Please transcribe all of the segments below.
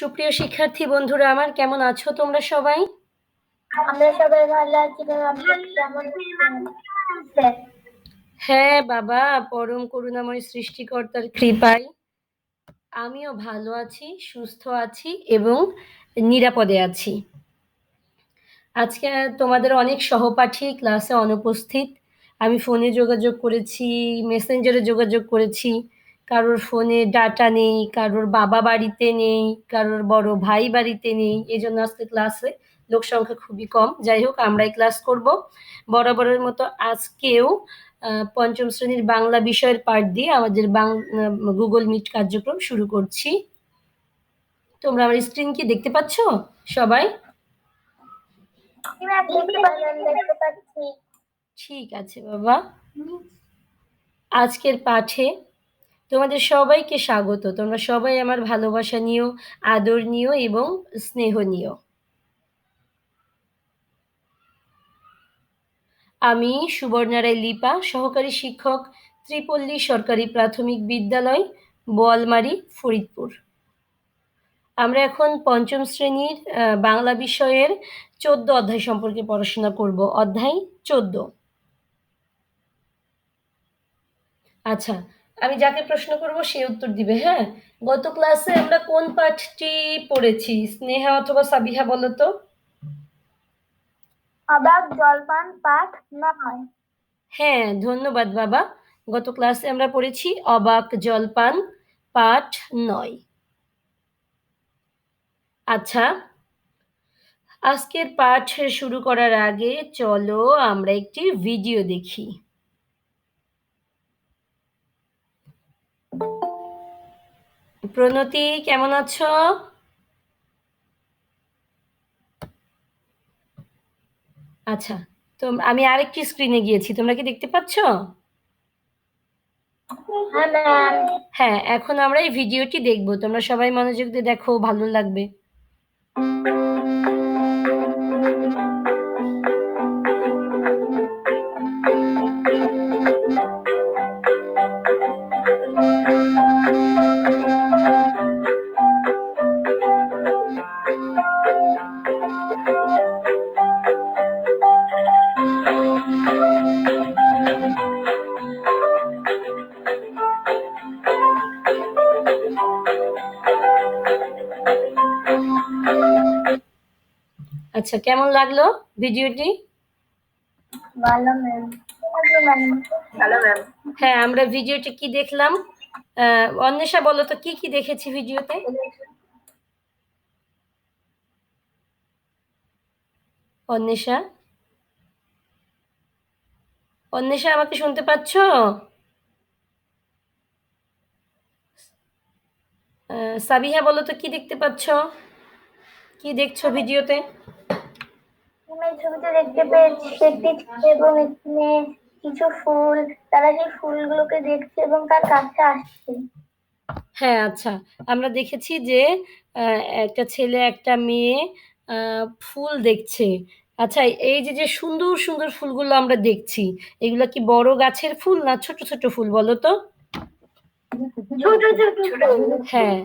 সুপ্রিয় শিক্ষার্থী বন্ধুরা আমার কেমন আছো তোমরা সবাই? আমরা সবাই ভালো আছি কেমন হ্যাঁ বাবা পরম করুণাময় সৃষ্টিকর্তার কৃপায়। আমিও ভালো আছি সুস্থ আছি এবং নিরাপদে আছি। আজকে তোমাদের অনেক সহপাঠী ক্লাসে অনুপস্থিত। আমি ফোনে যোগাযোগ করেছি মেসেঞ্জারে যোগাযোগ করেছি। কারোর ফোনে ডাটা নেই কারোর বাবা বাড়িতে নেই কারোর বড় ভাই বাড়িতে নেই এই জন্য আজকে ক্লাসে লোক সংখ্যা খুবই কম। যাই হোক আমরাই ক্লাস করব। বরাবরের মতো আজকেও পঞ্চম শ্রেণির বাংলা বিষয়ের পাঠ দিয়ে আমাদের গুগল মিট কার্যক্রম শুরু করছি। তোমরা আমার স্ক্রিন কি দেখতে পাচ্ছ? সবাই? ঠিক আছে বাবা। আজকের পাঠে তোমাদের সবাইকে স্বাগত। তোমরা সবাই আমার ভালোবাসা নিও, আদর নিও এবং স্নেহ নিও। আমি সুবর্ণারায় লিপা, সহকারী শিক্ষক, ত্রিপল্লী সরকারি প্রাথমিক বিদ্যালয়, বোয়ালমারি, ফরিদপুর। আমরা এখন পঞ্চম শ্রেণির বাংলা বিষয়ের চোদ্দ অধ্যায় সম্পর্কে পড়াশোনা করব। অধ্যায় চোদ্দ। আচ্ছা আমি যাকে প্রশ্ন করব সে উত্তর দিবে হ্যাঁ? গত ক্লাসে আমরা কোন পাঠটি পড়েছি? স্নেহা অথবা সাবিহা বলো তো। অবাক জলপান পাঠ নয়। হ্যাঁ ধন্যবাদ বাবা। গত ক্লাসে আমরা পড়েছি অবাক জলপান পাঠ নয়। আচ্ছা আজকের পাঠ শুরু করার আগে চলো আমরা একটি ভিডিও দেখি। প্রণতি কেমন আছো? আচ্ছা তো আমি আরেকটি স্ক্রিনে গিয়েছি তোমরা কি দেখতে পাচ্ছ? হ্যাঁ এখন আমরা এই ভিডিওটি দেখব তোমরা সবাই মনোযোগ দিয়ে দেখো ভালো লাগবে। আচ্ছা কেমন লাগল ভিডিওটি? ভালো ম্যাম। ভালো ম্যাম। হ্যাঁ আমরা ভিডিওটি কি দেখলাম? অন্বেষা বলো তো কি কি দেখেছি ভিডিওতে? অন্বেষা? অন্বেষা আমাকে শুনতে পাচ্ছ? সাবিহা বলো তো কি দেখতে পাচ্ছ? কি দেখছ ভিডিওতে? ছবিতে দেখতে পেয়েছি একটি এবং এখানে কিছু ফুল তারা সেই ফুলগুলোকে দেখছে এবং তার কাছে আসছে। হ্যাঁ আচ্ছা। আমরা দেখেছি যে একটা ছেলে একটা মেয়ে ফুল দেখছে। আচ্ছা এই যে যে সুন্দর সুন্দর ফুলগুলো আমরা দেখছি এগুলো কি বড় গাছের ফুল না ছোট ছোট ফুল বলো তো? হ্যাঁ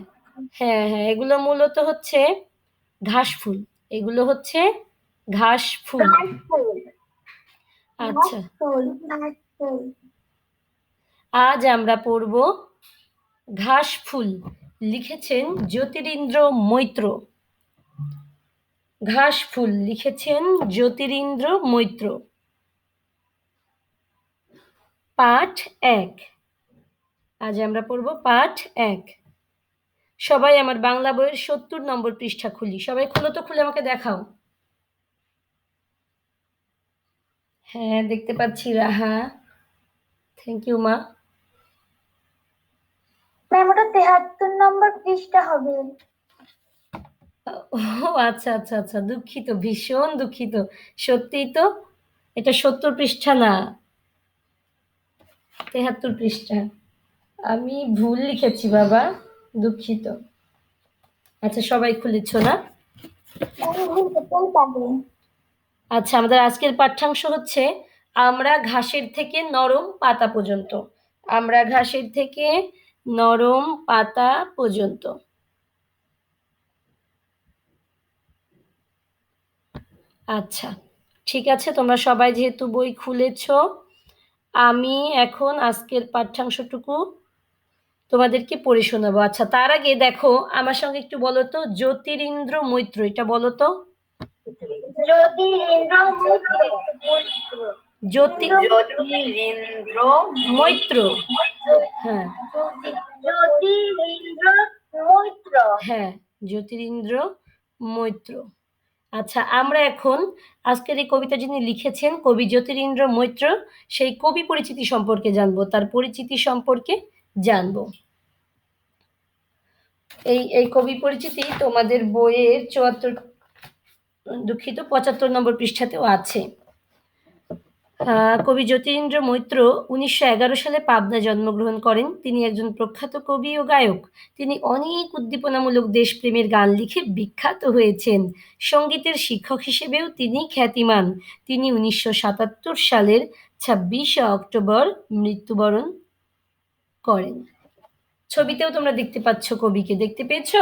হ্যাঁ হ্যাঁ এগুলো মূলত হচ্ছে ঘাস ফুল। এগুলো হচ্ছে ঘাস ফুল। আচ্ছা। আজ আমরা পড়ব ঘাস ফুল। লিখেছেন জ্যোতিরিন্দ্র মৈত্র। ঘাস ফুল। লিখেছেন জ্যোতিরিন্দ্র মৈত্র। পাঠ এক। আজ আমরা পড়ব পাঠ এক। সবাই আমার বাংলা বইয়ের সত্তর নম্বর পৃষ্ঠা খুলি। সবাই খুলো তো খুলে আমাকে দেখাও। হ্যাঁ দেখতে পাচ্ছি রাহা। থ্যাংক ইউ মা। ম্যাম ওটা তেহাত্তর নম্বর পৃষ্ঠা হবে। ও আচ্ছা আচ্ছা আচ্ছা দুঃখিত ভীষণ দুঃখিত। সত্যিই তো এটা সত্তর পৃষ্ঠা না। তেহাত্তর পৃষ্ঠা। আমি ভুল লিখেছি বাবা দুঃখিত। আচ্ছা সবাই খুলেছ না? আচ্ছা আমাদের আজকের পাঠ্যাংশ হচ্ছে আমরা ঘাসের থেকে নরম পাতা পর্যন্ত। আমরা ঘাসের থেকে নরম পাতা পর্যন্ত। আচ্ছা ঠিক আছে, তোমরা সবাই যেহেতু বই খুলেছ, আমি এখন আজকের পাঠ্যাংশটুকু তোমাদেরকে পড়ে শোনাবো। আচ্ছা তার আগে দেখো, আমার সঙ্গে একটু বলো তো, জ্যোতিরিন্দ্র মৈত্র, এটা বলো তো। জ্যোতি জ্যোতিরিন্দ্র মৈত্র। হ্যাঁ। জ্যোতিরিন্দ্র মৈত্র। হ্যাঁ জ্যোতিরিন্দ্র মৈত্র। আচ্ছা আমরা এখন আজকের এই কবিতা যিনি লিখেছেন কবি জ্যোতিরিন্দ্র মৈত্র সেই কবি পরিচিতি সম্পর্কে জানব তার পরিচিতি সম্পর্কে জানব। এই এই কবি পরিচিতি তোমাদের বইয়ের চুয়াত্তর দুঃখিত, পঁচাত্তর নম্বর পৃষ্ঠাতেও আছে। কবি জ্যোতিরিন্দ্র মৈত্র উনিশশো এগারো সালে পাবনায় জন্মগ্রহণ করেন। তিনি একজন প্রখ্যাত কবি ও গায়ক। তিনি অনেক উদ্দীপনামূলক দেশপ্রেমের গান লিখে বিখ্যাত হয়েছেন। সঙ্গীতের শিক্ষক হিসেবেও তিনি খ্যাতিমান। তিনি উনিশশো সাতাত্তর সালের ছাব্বিশে অক্টোবর মৃত্যুবরণ করেন। ছবিতেও তোমরা দেখতে পাচ্ছ কবিকে। দেখতে পেয়েছ?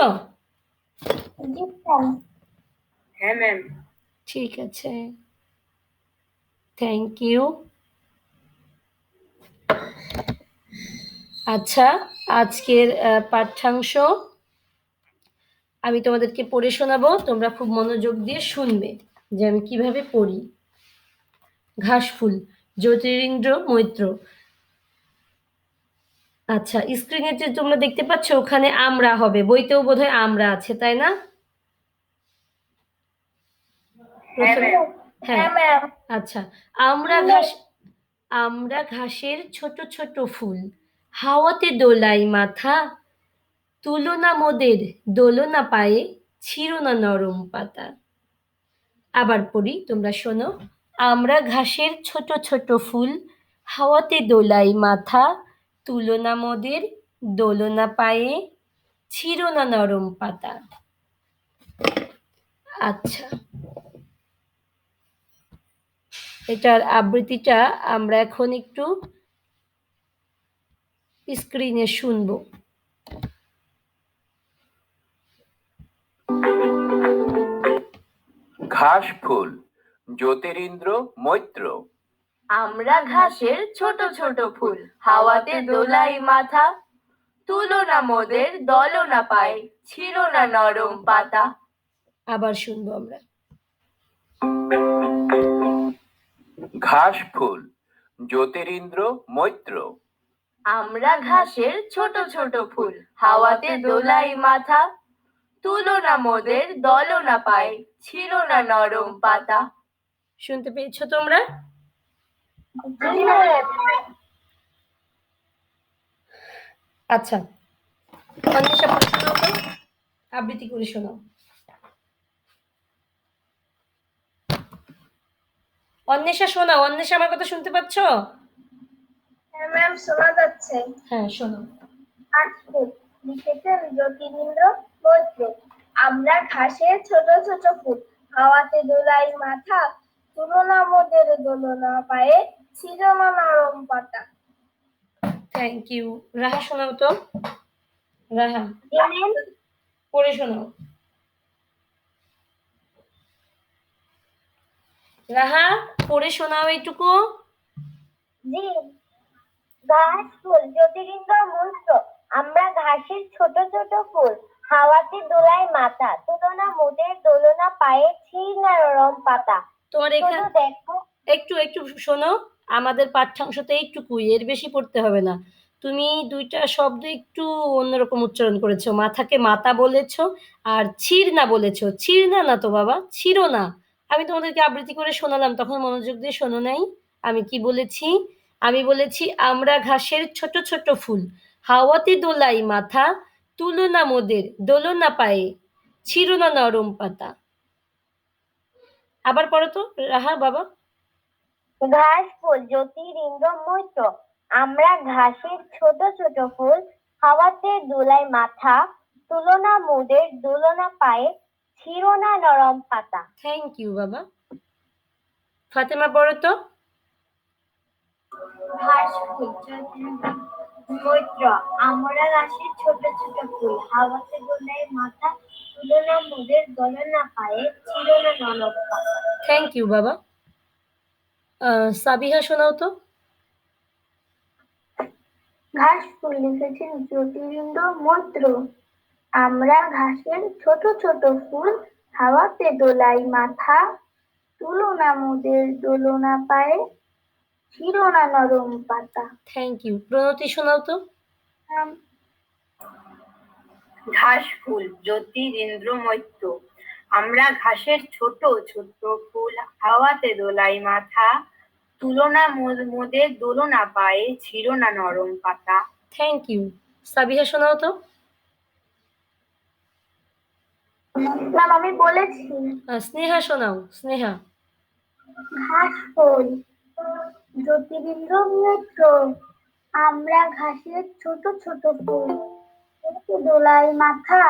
হ্যাঁ ম্যাম ঠিক আছে। থ্যাংক ইউ আচ্ছা আজকের পাঠ্যাংশ আমি তোমাদেরকে পড়ে শোনাবো। তোমরা খুব মনোযোগ দিয়ে শুনবে যে আমি কীভাবে পড়ি। ঘাসফুল জ্যোতিরিন্দ্র মৈত্র। আচ্ছা স্ক্রিনে যে তোমরা দেখতে পাচ্ছ, ওখানে আমরা হবে। বইতেও বোধহয় আমরা আছে, তাই না? হ্যাঁ হ্যাঁ। হ্যাঁ আচ্ছা আমরা ঘাস আমরা ঘাসের ছোট ছোট ফুল হাওয়াতে দোলাই মাথা তুলনা মোদের দোলনা পায়ে ছিঁড়ো না নরম পাতা। আবার পড়ি তোমরা শোনো। আমরা ঘাসের ছোট ছোট ফুল হাওয়াতে দোলাই মাথা তুলনা মোদের দোলনা পায়ে ছিঁড়ো না নরম পাতা। আচ্ছা। এটার আবৃত্তিটা আমরা এখন একটু স্ক্রিনে শুনব। ঘাস ফুল জ্যোতিরিন্দ্র মৈত্র। আমরা ঘাসের ছোট ছোট ফুল হাওয়াতে দোলাই মাথা। তুলো না মোদের দলো না পায় ছিল না নরম পাতা। আবার শুনব আমরা। ঘাস ফুল জ্যোতিরিন্দ্র মৈত্র। আমরা ঘাসের ছোট ছোট ফুল হাওয়াতে দোলাই মাথা। তুলো না মোদের দলো না পায় ছিল না নরম পাতা। শুনতে পেয়েছ তোমরা? আচ্ছা। আবৃত্তি করে শোনাও। অন্বেষা শোনাও অন্বেষা আমার কথা শুনতে পাচ্ছ? হ্যাঁ ম্যাম শোনা যাচ্ছে। হ্যাঁ শোনো। ঘাসফুল লিখেছেন জ্যোতিরিন্দ্র মৈত্র আমরা ঘাসের ছোট ছোট ফুল হাওয়াতে দোলাই মাথা তুলনা মোদের দোলনা পায়ে ছিল না নরম পাতা। থ্যাংক ইউ রাহা শোনাও তো। রাহা। ম্যাম পড়ে শোনাও। রাহা পড়ে শোনাও এইটুকু। ঘাস ফুল জ্যোতিরিন্দ্র মৈত্র আমরা ঘাসের ছোট ছোট ফুল হাওয়াতে দোলাই মাথা তুলনা মোদের দোলনা পায়ে ছিঁড় না নরম পাতা। তোমার এখানে দেখো। একটু একটু শোনো আমাদের পাঠ্যাংশতে এইটুকুই এর বেশি পড়তে হবে না। তুমি দুইটা শব্দ একটু অন্যরকম উচ্চারণ করেছ মাথাকে মাতা বলেছ আর ছিড় না বলেছ। ছিড় না না তো বাবা ছিড়ো না। আমি তোমাদেরকে আবৃত্তি করে শোনালাম, তখন মনোযোগ দিয়ে শোনো নাই। আমি কি বলেছি? আমি বলেছি, আমরা ঘাসের ছোট ছোট ফুল, হাওয়াতে দোলাই মাথা তুলনা মোদের দোলনা পায়ে, ছিড়ো না নরম পাতা। আবার পড়ো তো, রাহা, বাবা। ঘাস ফুল জ্যোতিরিন্দ্র মৈত্র, আমরা ঘাসের ছোট ছোট ফুল, হাওয়াতে দোলাই মাথা তুলনা মোদের দোলনা পায়ে ছিঁড়ো না নরম পাতা থ্যাংক ইউ বাবা ফাতেমা পড়ো তো ঘাস ফুল মৈত্র আমরা ছোট ছোট ফুল হাওয়াতে দোলায় মাথা তুলনা মোদের পায়ে ছিল না ননদ পাতা থ্যাংক ইউ বাবা আহ, সাবিহা শোনাও তো। ঘাস ফুল লিখেছেন জ্যোতিরিন্দ্র মৈত্র আমরা ঘাসের ছোট ছোট ফুল হাওয়াতে দোলাই মাথা তুলনা মোদের দোলনা পায়ে ছিল না নরম পাতা। থ্যাংক ইউ প্রণতি শোনাও তো। ঘাস ফুল জ্যোতিরিন্দ্র মৈত্য। আমরা ঘাসের ছোট ছোট ফুল হাওয়াতে দোলাই মাথা তুলনা মোদ- মোদের দোলনা পায়ে ছিল না নরম পাতা। থ্যাংক ইউ সাবিহা শোনাও তো। ম্যাম আমি বলেছি। স্নেহা শোনাও স্নেহা। ঘাস ফুল জ্যোতিরিন্দ্র মিত্র আমরা ঘাসের ছোট ছোট ফুল। দোলাই মাথা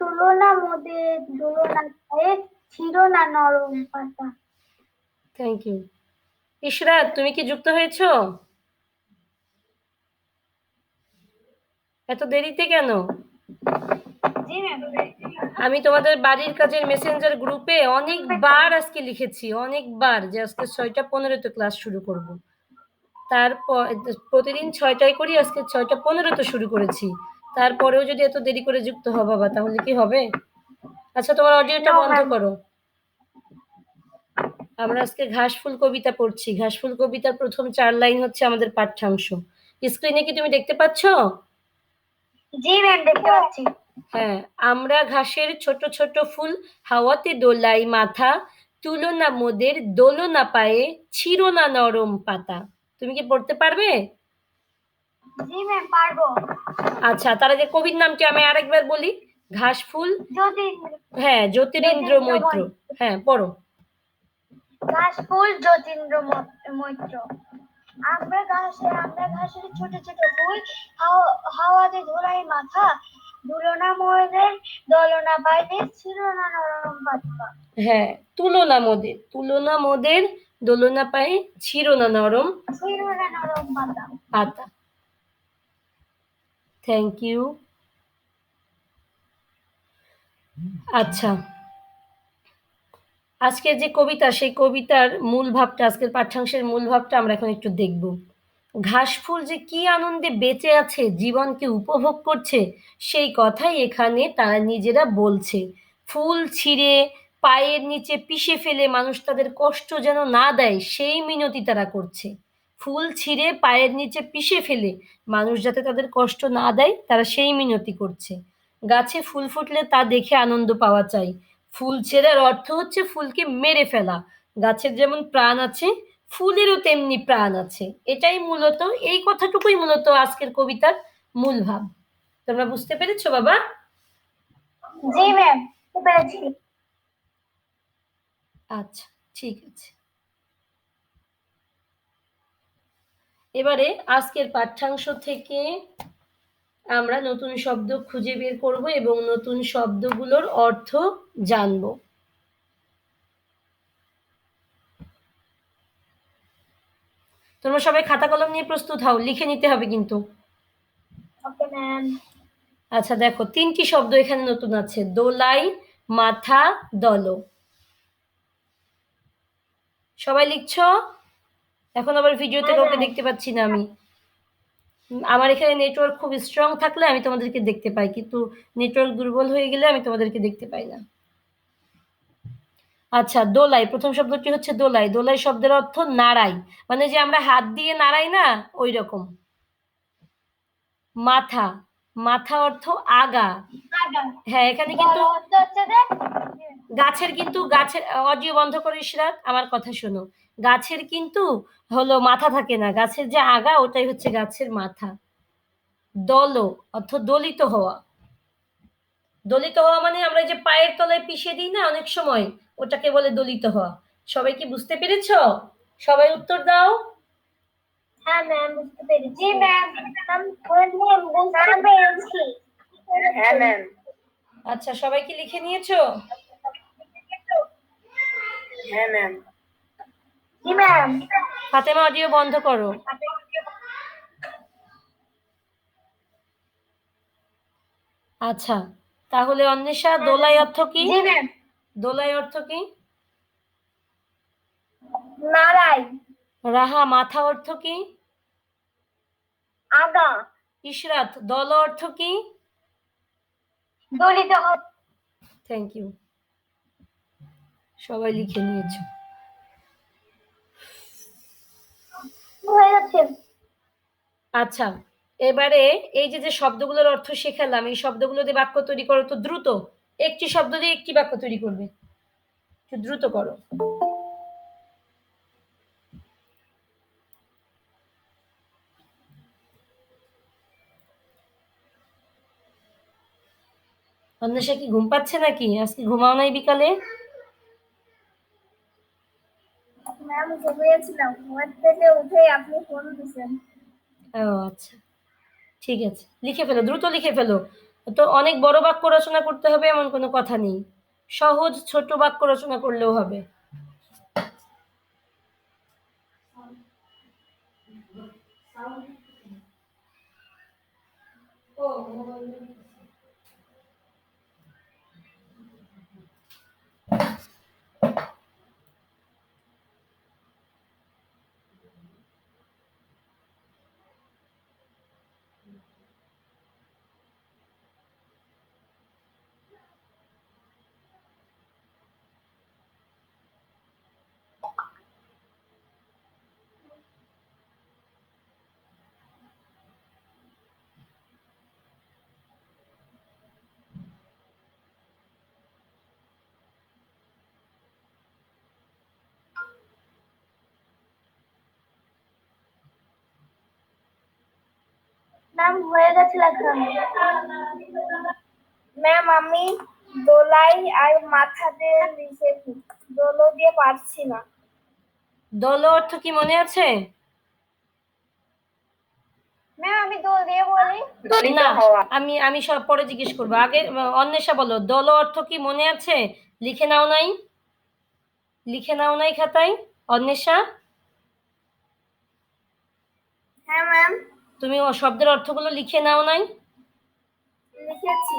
তুলনা মোদের দোলনা পায়ে ছিল না নরম পাতা। থ্যাংক ইউ ইশরাত তুমি কি যুক্ত হয়েছো? এত দেরিতে কেন? আমি তোমাদের বাড়ির কাজের মেসেঞ্জার গ্রুপে অনেকবার আজকে লিখেছি অনেকবার যে আজকে ছয়টা পনেরোতে ক্লাস শুরু করব। তারপর প্রতিদিন ছয়টায় করি আজকে ছয়টা পনেরোতে শুরু করেছি। তারপরেও যদি এত দেরি করে যুক্ত হও বাবা তাহলে কি হবে? আচ্ছা তোমার অডিওটা বন্ধ করো। আমরা আজকে ঘাসফুল কবিতা পড়ছি। ঘাসফুল কবিতার প্রথম চার লাইন হচ্ছে আমাদের পাঠ্যাংশ। স্ক্রিনে কি তুমি দেখতে পাচ্ছ? জি ম্যাম দেখতে পাচ্ছি। হ্যাঁ আমরা ঘাসের ছোট ছোট ফুল হাওয়াতে দোলাই মাথা তুলনা মোদের দোলনা পায়ে ছিঁড়ো না নরম পাতা। তুমি কি পড়তে পারবে? জি ম্যাম পারব। আচ্ছা তার আগে কবির নামটি আমি আরেকবার বলি? ঘাস ফুল? হ্যাঁ জ্যোতিরিন্দ্র মৈত্র হ্যাঁ পড়ো। ঘাস ফুল জ্যোতিন্দ্র মৈত্র আমরা ঘাসে আমরা ঘাসের ছোট ছোট ফুল হাওয়া- হাওয়াতে ধোলাই মাথা দুলনা মোদের দলনা বাইরে ছিল না নরম পাতা হ্যাঁ তুলনা মোদের তুলনা মোদের দোলনা পায়ে ছিঁড়ো না নরম ছিল না নরম পাতা পাতা থ্যাংক ইউ আচ্ছা আজকের যে কবিতা সেই কবিতার মূল ভাবটা আজকের পাঠ্যাংশের মূল ভাবটা আমরা এখন একটু দেখব। ঘাসফুল যে কি আনন্দে বেঁচে আছে, জীবনকে উপভোগ করছে, সেই কথাই এখানে তারা নিজেরা বলছে। ফুল ছিঁড়ে, পায়ের নিচে পিষে ফেলে মানুষ তাদের কষ্ট যেন না দেয়, সেই মিনতি তারা করছে। ফুল ছিঁড়ে, পায়ের নিচে পিষে ফেলে মানুষ যাতে তাদের কষ্ট না দেয়, তারা সেই মিনতি করছে। গাছে ফুল ফুটলে তা দেখে আনন্দ পাওয়া চাই ফুল ছেঁড়ার অর্থ হচ্ছে ফুলকে মেরে ফেলা। গাছের যেমন প্রাণ আছে ফুলেরও তেমনি প্রাণ আছে। এটাই মূলত এই কথাটুকুই মূলত আজকের কবিতার মূল ভাব। তোমরা বুঝতে পেরেছ বাবা? জি ম্যাম পেরেছি। আচ্ছা ঠিক আছে। এবারে আজকের পাঠ্যাংশ থেকে আমরা নতুন শব্দ খুঁজে বের করব এবং নতুন শব্দগুলোর অর্থ জানব। তোমরা সবাই খাতা কলম নিয়ে প্রস্তুত হও লিখে নিতে হবে কিন্তু। আচ্ছা দেখো তিনটি শব্দ এখানে নতুন আছে। দোলাই মাথা দল। সবাই লিখছো? এখন আবার ভিডিওতে কাউকে দেখতে পাচ্ছি না আমি। আমার এখানে নেটওয়ার্ক খুব স্ট্রং থাকলে আমি তোমাদেরকে দেখতে পাই কিন্তু নেটওয়ার্ক দুর্বল হয়ে গেলে আমি তোমাদেরকে দেখতে পাই না। আচ্ছা দোলাই প্রথম শব্দটি হচ্ছে দোলাই। দোলাই শব্দের অর্থ নাড়াই। মানে যে আমরা হাত দিয়ে নাড়াই না ওই রকম মাথা। মাথা অর্থ আগা। হ্যাঁ এখানে কিন্তু গাছের কিন্তু গাছের অডিও বন্ধ করে ইশরাত আমার কথা শোনো। গাছের কিন্তু হলো মাথা থাকে না। গাছের যে আগা ওটাই হচ্ছে গাছের মাথা। দল অর্থ দলিত হওয়া। দলিত হওয়া মানে আমরা এই যে পায়ের তলায় পিষে দিই না অনেক সময় ওটাকে বলে দলিত হওয়া সবাই কি বুঝতে পেরেছ? সবাই উত্তর দাও। হ্যাঁ ম্যাম আচ্ছা সবাই কি লিখে নিয়েছ? হ্যাঁ ম্যাম জি ম্যাম ফাতেমা অডিও বন্ধ করো। আচ্ছা তাহলে অন্বেষা দোলাই অর্থ কি? জি ম্যাম দোলাই অর্থ কি? নারাই রাহা মাথা অর্থ কি? আগা। ইশরাত দল অর্থ কি? দলিত থ্যাংক ইউ সবাই লিখে নিয়েছো। আচ্ছা এবারে এই যে যে শব্দগুলোর অর্থ শেখালাম এই শব্দগুলো দিয়ে বাক্য তৈরি করো তো দ্রুত। একটি শব্দ দিয়ে একটি বাক্য তৈরি করবে। একটু দ্রুত করো। অন্বেষা কি ঘুম পাচ্ছে নাকি? আজকে ঘুমাও নাই বিকালে? ম্যাম ঘুমিয়েছিলাম। ঘুমের থেকে উঠে আপনি ফোন দিয়েছেন ও আচ্ছা। ঠিক আছে। লিখে ফেলো দ্রুত লিখে ফেলো। তো অনেক বড় বাক্য রচনা করতে হবে এমন কোনো কথা নেই সহজ ছোট বাক্য রচনা করলেও হবে ম্যাম হয়ে গেছে লেখা। ম্যাম আমি দোলাই আর মাথা দিয়ে লিখেছি দোলো দিয়ে পারছি না। দল অর্থ কি মনে আছে? ম্যাম আমি দোল দিয়ে বলি। না আমি আমি সব পরে জিজ্ঞেস করব। আগে অন্বেষা বলো দল অর্থ কি মনে আছে? লিখে নাও নাই। লিখে নাও নাই খাতায় অন্বেষা। হ্যাঁ ম্যাম তুমি ও শব্দের অর্থগুলো লিখে নাও নাই? লিখেছি।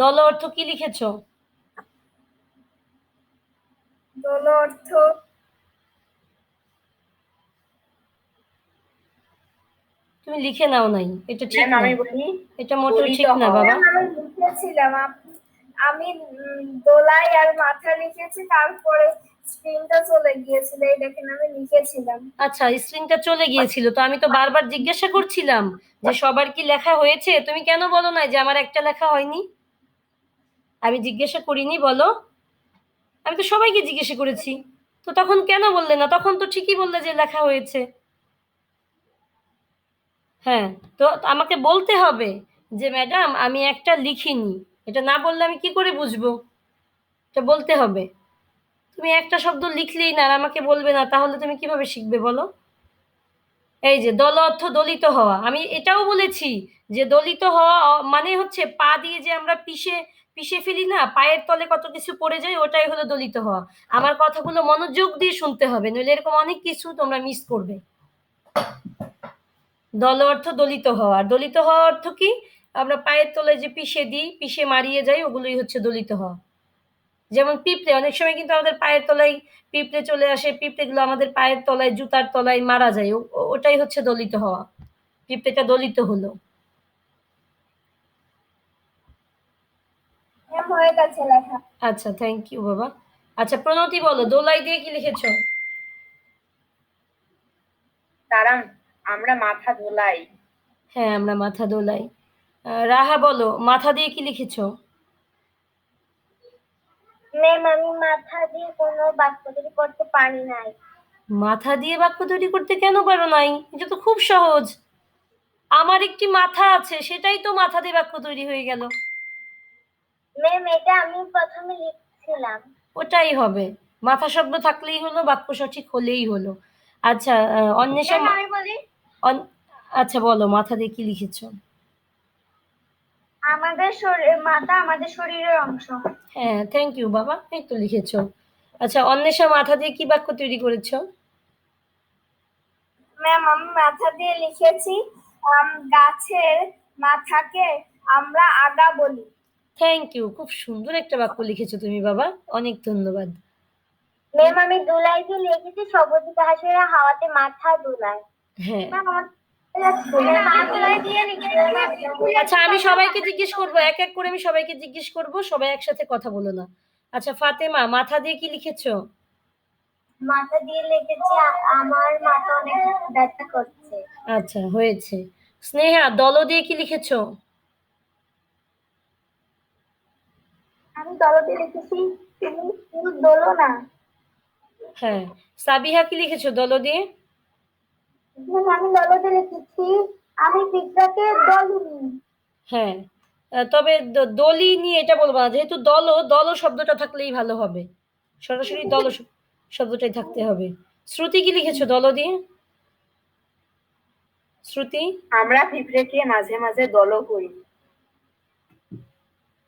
দল অর্থ কি লিখেছো? দল অর্থ তুমি লিখে নাও নাই এটা ঠিক না এটা মোটেও ঠিক না বাবা। আমি লিখেছিলাম আমি দোলাই আর মাথা লিখেছি তারপরে স্ক্রিনটা চলে গিয়েছিল, এই দেখেন আমি লিখেছিলাম। আচ্ছা স্ক্রিনটা চলে গিয়েছিল, তো আমি তো বারবার জিজ্ঞাসা করছিলাম যে সবার কি লেখা হয়েছে? তুমি কেন বলো না যে আমার একটা লেখা হয়নি? আমি জিজ্ঞাসা করিনি, বলো। আমি তো সবাইকে জিজ্ঞাসা করেছি। তো তখন কেন বললে না? তখন তো ঠিকই বললে যে লেখা হয়েছে। হ্যাঁ তো আমাকে বলতে হবে যে, ম্যাডাম, আমি একটা লিখিনি। এটা না বললে আমি কি করে বুঝব? এটা বলতে হবে। তুমি একটা শব্দ লিখলেই না আর আমাকে বলবে না, তাহলে তুমি কীভাবে শিখবে বলো? এই যে দল অর্থ দলিত হওয়া, আমি এটাও বলেছি যে দলিত হওয়া মানে হচ্ছে পা দিয়ে যে আমরা পিষে পিষে ফেলি না, পায়ের তলে কত কিছু পড়ে যায়, ওটাই হলো দলিত হওয়া। আমার কথাগুলো মনোযোগ দিয়ে শুনতে হবে, নইলে এরকম অনেক কিছু তোমরা মিস করবে। দল অর্থ দলিত হওয়া, আর দলিত হওয়া অর্থ কি? আমরা পায়ের তলায় যে পিষে দিই, পিষে মারিয়ে যাই, ওগুলোই হচ্ছে দলিত হওয়া। যেমন পিঁপড়ে অনেক সময় কিন্তু আমাদের পায়ের তলায় পিঁপড়ে চলে আসে পিঁপড়েগুলো আমাদের পায়ের তলায় জুতার তলায় মারা যায়। ওটাই হচ্ছে দলিত হওয়া। পিঁপড়েটা দলিত হলো। হয়ে আচ্ছা থ্যাংক ইউ বাবা। আচ্ছা প্রণতি বলো দোলাই দিয়ে কি লিখেছো? তারা আমরা মাথা ধোলাই। হ্যাঁ আমরা মাথা দোলাই রাহা বলো মাথা দিয়ে কি লিখেছো? ম্যাম আমি মাথা দিয়ে কোনো বাক্য তৈরি করতে পারি নাই। মাথা দিয়ে বাক্য তৈরি করতে কেন পারো নাই? এটা তো খুব সহজ। আমার একটি মাথা আছে সেটাই তো মাথা দিয়ে বাক্য তৈরি হয়ে গেল। ম্যাম এটা আমি প্রথমে লিখছিলাম। ওটাই হবে। মাথা শব্দ থাকলেই হলো বাক্য সঠিক হলেই হলো। আচ্ছা আহ, অন্বেষা আমি বলি অন- আচ্ছা বলো মাথা দিয়ে কি লিখেছো? আমাদের শরীর মাথা আমাদের শরীরের অংশ। হ্যাঁ থ্যাংক ইউ বাবা। এই তো লিখেছো। আচ্ছা অন্বেষা মাথা দিয়ে কি বাক্য তৈরি করেছ? ম্যাম আমি মাথা দিয়ে লিখেছি আম, গাছের মাথাকে আমরা আগা বলি। থ্যাংক ইউ খুব সুন্দর একটা বাক্য লিখেছো তুমি বাবা। অনেক ধন্যবাদ। ম্যাম আমি দুলাই দিয়ে লিখেছি সবুজ ঘাসের হাওয়াতে মাথা দুলায়। হ্যাঁ। দিয়ে। আচ্ছা আমি সবাইকে জিজ্ঞেস করব এক এক করে আমি সবাইকে জিজ্ঞেস করব সবাই একসাথে কথা বলো না। আচ্ছা ফাতেমা মাথা দিয়ে কি লিখেছো? মাথা দিয়ে লিখেছি আমার মাথা অনেক ব্যথা করছে। আচ্ছা হয়েছে। স্নেহা দল দিয়ে কি লিখেছো? আমি দলতে লিখেছি তুমি ফুল দোলো না। হ্যাঁ। সাবিহা কি লিখেছো দল দিয়ে? ম্যাম, আমি দলতে লিখেছি আমি পিঁপড়াকে দলিনি হ্যাঁ তবে দলি নিয়ে এটা বলব না যেহেতু দল দল শব্দটা থাকলেই ভালো হবে। সরাসরি দল শব্দটাই থাকতে হবে। শ্রুতি কি লিখেছো দল দিয়ে? শ্রুতি? আমরা পিঁপড়েকে মাঝে মাঝে দল করি।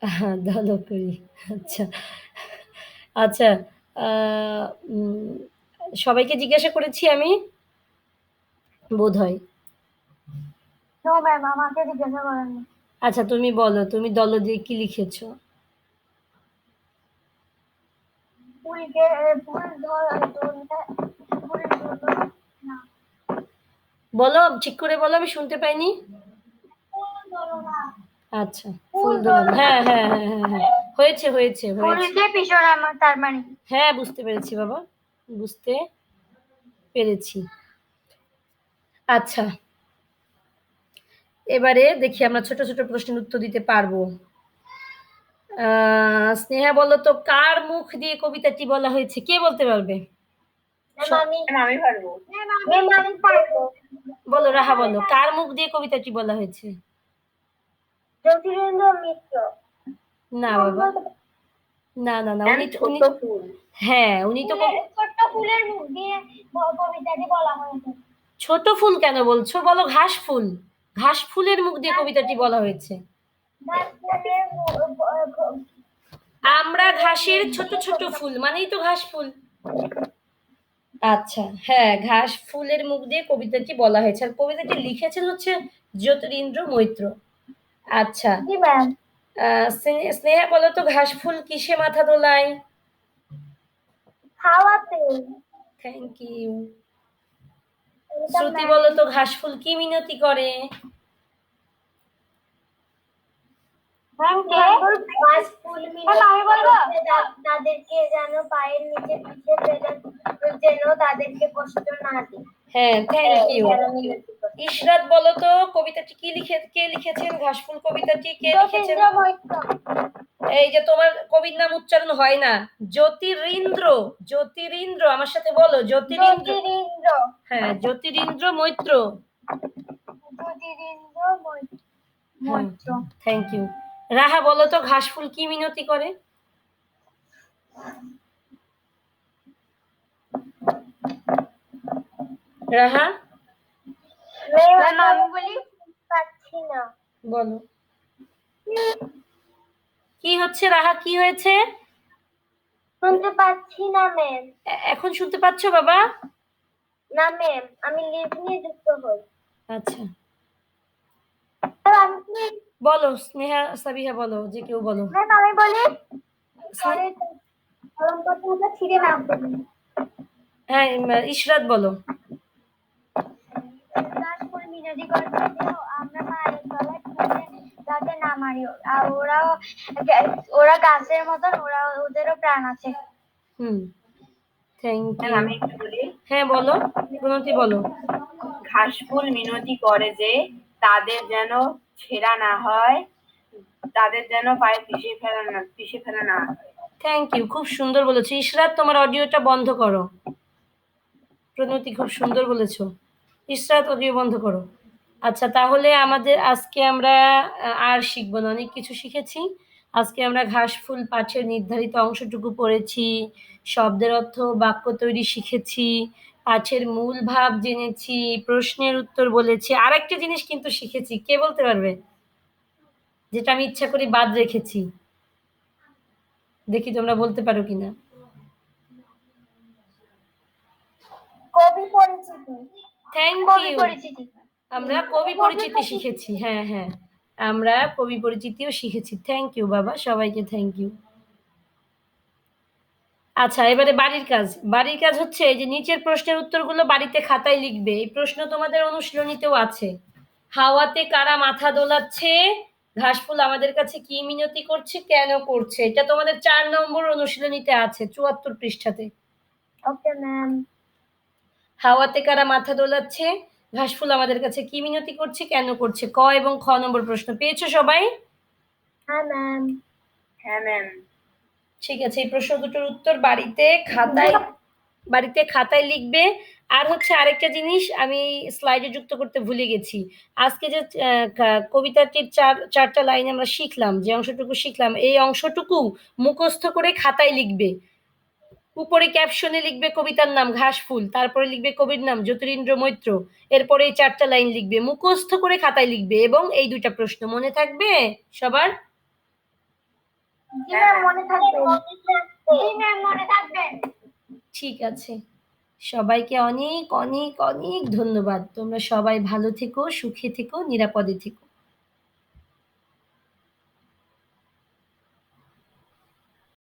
হ্যাঁ দল করি আচ্ছা। আচ্ছা আহ, উম, সবাইকে জিজ্ঞাসা করেছি আমি। বোধ হয় নো ম্যাম আমাকে জিজ্ঞাসা করেন আচ্ছা তুমি বলো তুমি দল দিয়ে কি লিখেছো? বলো ঠিক করে বলো আমি শুনতে পাইনি। আচ্ছা ফুল দোলন হ্যাঁ হ্যাঁ হ্যাঁ হ্যাঁ হ্যাঁ হয়েছে হয়েছে হয়েছে। আমার তার মানে হ্যাঁ বুঝতে পেরেছি বাবা বুঝতে পেরেছি। আচ্ছা। এবারে দেখি আমরা ছোট ছোট প্রশ্নের উত্তর দিতে পারব। আহ, স্নেহা বলো তো কার মুখ দিয়ে কবিতাটি বলা হয়েছে? কে বলতে পারবে? বলো রাহা বলো কার মুখ দিয়ে কবিতাটি বলা হয়েছে? না বাবা। না না না উনি উনি হ্যাঁ উনি তো ছোট্ট ফুলের মুখ দিয়ে কবিতাটি বলা হয়েছে। ছোট ফুল কেন বলছো? বলো ঘাস ফুল। ঘাস ফুলের মুখ দিয়ে কবিতাটি বলা হয়েছে। আমরা ঘাসের ছোট ছোট ফুল মানেই তো ঘাস ফুল। আচ্ছা হ্যাঁ ঘাস ফুলের মুখ দিয়ে কবিতাটি বলা হয়েছে। আর কবিতাটি লিখেছেন হচ্ছে জ্যোতিরিন্দ্র মৈত্র। আচ্ছা। স্নেহা বলো তো ঘাস ফুল কিসে মাথা দোলায়? হাওয়াতে। থ্যাংক ইউ শ্রুতি বলো তো ঘাস ফুল কি মিনতি করে? তাদেরকে যেন পায়ের নিচে যেন তাদেরকে কষ্ট না দিই হ্যাঁ থ্যাংক ইউ করে। ইশরাত বলো তো কবিতাটি কি লিখে কে লিখেছেন? ঘাসফুল কবিতাটি কে লিখেছেন? এই যে তোমার কবির নাম উচ্চারণ হয় না। জ্যোতিরিন্দ্র জ্যোতিরিন্দ্র আমার সাথে বলো জ্যোতিরিন্দ্র। হ্যাঁ জ্যোতিরিন্দ্র মৈত্র। থ্যাংক ইউ রাহা বলো তো ঘাসফুল কি মিনতি করে? রাহা? বলো। কি হচ্ছে রাহা? কি হয়েছে? শুনতে পাচ্ছি না ম্যাম এখন শুনতে পাচ্ছো বাবা? না ম্যাম আমি লিভ নিয়ে যুক্ত হই। আচ্ছা। বলো স্নেহা সাবিহা বলো যে কেউ বলো। ম্যাম আমি বলি হ্যাঁ ইশরাত বলো গাছ ফুল মিনতি করতে যে আমরা পায়ের তলায় ফুলে যাতে না মারি। আর ওরাও ওরা গাছের মতন ওরা ওদেরও প্রাণ আছে। হুম। থ্যাংক ইউ আমি একটু বলি। হ্যাঁ বলো। প্রণতি বলো। ঘাস ফুল মিনতি করে যে তাদের যেন ছেঁড়া না হয় তাদের যেন পায়ে পিষে ফেলা না পিষে ফেলা না হয়। থ্যাংক ইউ খুব সুন্দর বলেছ। ইশরাত তোমার অডিওটা বন্ধ করো। প্রণতি খুব সুন্দর বলেছ। ইশরাত অডিও বন্ধ করো। আচ্ছা তাহলে আমাদের আজকে আমরা আর শিখব না অনেক কিছু শিখেছি। আজকে আমরা ঘাস ফুল পাঠের নির্ধারিত অংশটুকু পড়েছি শব্দের অর্থ বাক্য তৈরি শিখেছি পাঠের মূল ভাব জেনেছি প্রশ্নের উত্তর বলেছি আর একটা জিনিস কিন্তু শিখেছি। কে বলতে পারবে? যেটা আমি ইচ্ছা করে বাদ রেখেছি। দেখি তোমরা বলতে পারো কিনা। কবি পরিচিতি। থ্যাংক ইউ পরিচিতি। আমরা কবি পরিচিতি শিখেছি হ্যাঁ হ্যাঁ। আমরা কবি পরিচিতিও শিখেছি। থ্যাংক ইউ বাবা। সবাইকে থ্যাংক ইউ আচ্ছা এবারে বাড়ির কাজ। বাড়ির কাজ হচ্ছে এই যে নিচের প্রশ্নের উত্তরগুলো বাড়িতে খাতায় লিখবে। এই প্রশ্ন তোমাদের অনুশীলনীতেও আছে। হাওয়াতে কারা মাথা দোলাচ্ছে? ঘাসফুল আমাদের কাছে কি মিনতি করছে? কেন করছে? এটা তোমাদের চার নম্বর অনুশীলনীতে আছে চুয়াত্তর পৃষ্ঠাতে। ওকে ম্যাম হাওয়াতে কারা মাথা দোলাচ্ছে? ঘাসফুল আমাদের কাছে কি মিনতি করছে কেন করছে? ক এবং খ নম্বর প্রশ্ন পেয়েছ সবাই? হ্যাঁ ম্যাম হ্যাঁ ম্যাম ঠিক আছে এই প্রশ্ন দুটোর উত্তর বাড়িতে খাতায় বাড়িতে খাতায় লিখবে। আর হচ্ছে আরেকটা জিনিস আমি স্লাইডে যুক্ত করতে ভুলে গেছি। আজকে যে আহ, কবিতাটির চার চারটা লাইন আমরা শিখলাম যে অংশটুকু শিখলাম এই অংশটুকু মুখস্থ করে খাতায় লিখবে। উপরে ক্যাপশনে লিখবে কবিতার নাম ঘাসফুল তারপরে লিখবে কবির নাম জ্যোতিরিন্দ্র মৈত্র এরপরে এই চারটা লাইন লিখবে মুখস্থ করে খাতায় লিখবে এবং এই দুইটা প্রশ্ন মনে থাকবে? সবার? ঠিক আছে। সবাইকে অনেক অনেক অনেক ধন্যবাদ। তোমরা সবাই ভালো থেকো সুখে থেকো নিরাপদে থেকো।